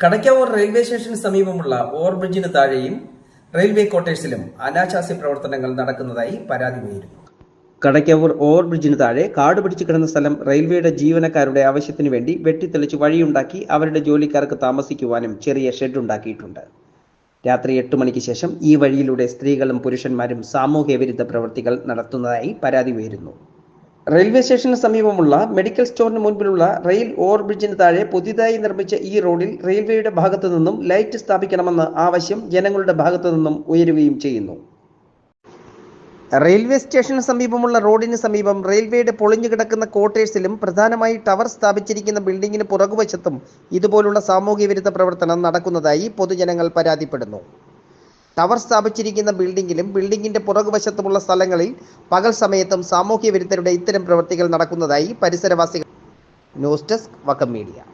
Kadakkavoor railway സ്റ്റേഷന് സമീപമുള്ള ഓവർബ്രിഡ്ജിന് താഴെയും railway ക്വാർട്ടേഴ്സിലും അനാശാസ്യ പ്രവർത്തനങ്ങൾ നടക്കുന്നതായി പരാതി ഉയരുന്നു കടയ്ക്കാവൂർ ഓവർബ്രിഡ്ജിന് താഴെ കാട് പിടിച്ചു കിടന്ന സ്ഥലം റെയിൽവേയുടെ ജീവനക്കാരുടെ ആവശ്യത്തിനു വേണ്ടി വെട്ടിത്തെളിച്ച് വഴിയുണ്ടാക്കി അവരുടെ ജോലിക്കാർക്ക് താമസിക്കുവാനും ചെറിയ ഷെഡ് ഉണ്ടാക്കിയിട്ടുണ്ട്. രാത്രി എട്ട് മണിക്ക് ശേഷം ഈ വഴിയിലൂടെ സ്ത്രീകളും പുരുഷന്മാരും സാമൂഹ്യ വിരുദ്ധ പ്രവൃത്തികൾ നടത്തുന്നതായി പരാതി ഉയരുന്നു റെയിൽവേ സ്റ്റേഷന് സമീപമുള്ള മെഡിക്കൽ സ്റ്റോറിന് മുൻപിലുള്ള റെയിൽ ഓവർബ്രിഡ്ജിന് താഴെ പുതിയതായി നിർമ്മിച്ച ഈ റോഡിൽ റെയിൽവേയുടെ ഭാഗത്തു നിന്നും ലൈറ്റ് സ്ഥാപിക്കണമെന്ന ആവശ്യം ജനങ്ങളുടെ ഭാഗത്തു നിന്നും ഉയരുകയും ചെയ്യുന്നു. റെയിൽവേ സ്റ്റേഷന് സമീപമുള്ള റോഡിന് സമീപം റെയിൽവേയുടെ പൊളിഞ്ഞു കിടക്കുന്ന ക്വാർട്ടേഴ്സിലും പ്രധാനമായി ടവർ സ്ഥാപിച്ചിരിക്കുന്ന ബിൽഡിങ്ങിന് പുറകുവശത്തും ഇതുപോലുള്ള സാമൂഹ്യ വിരുദ്ധ പ്രവർത്തനം നടക്കുന്നതായി പൊതുജനങ്ങൾ പരാതിപ്പെടുന്നു. ടവർ സ്ഥാപിച്ചിരിക്കുന്ന ബിൽഡിങ്ങിലും ബിൽഡിംഗിന്റെ പുറകുവശത്തുമുള്ള സ്ഥലങ്ങളിൽ പകൽ സമയത്തും സാമൂഹ്യ വിരുദ്ധരുടെ ഇത്തരം പ്രവൃത്തികൾ നടക്കുന്നതായി പരിസരവാസികൾ. News desk Vakkam media.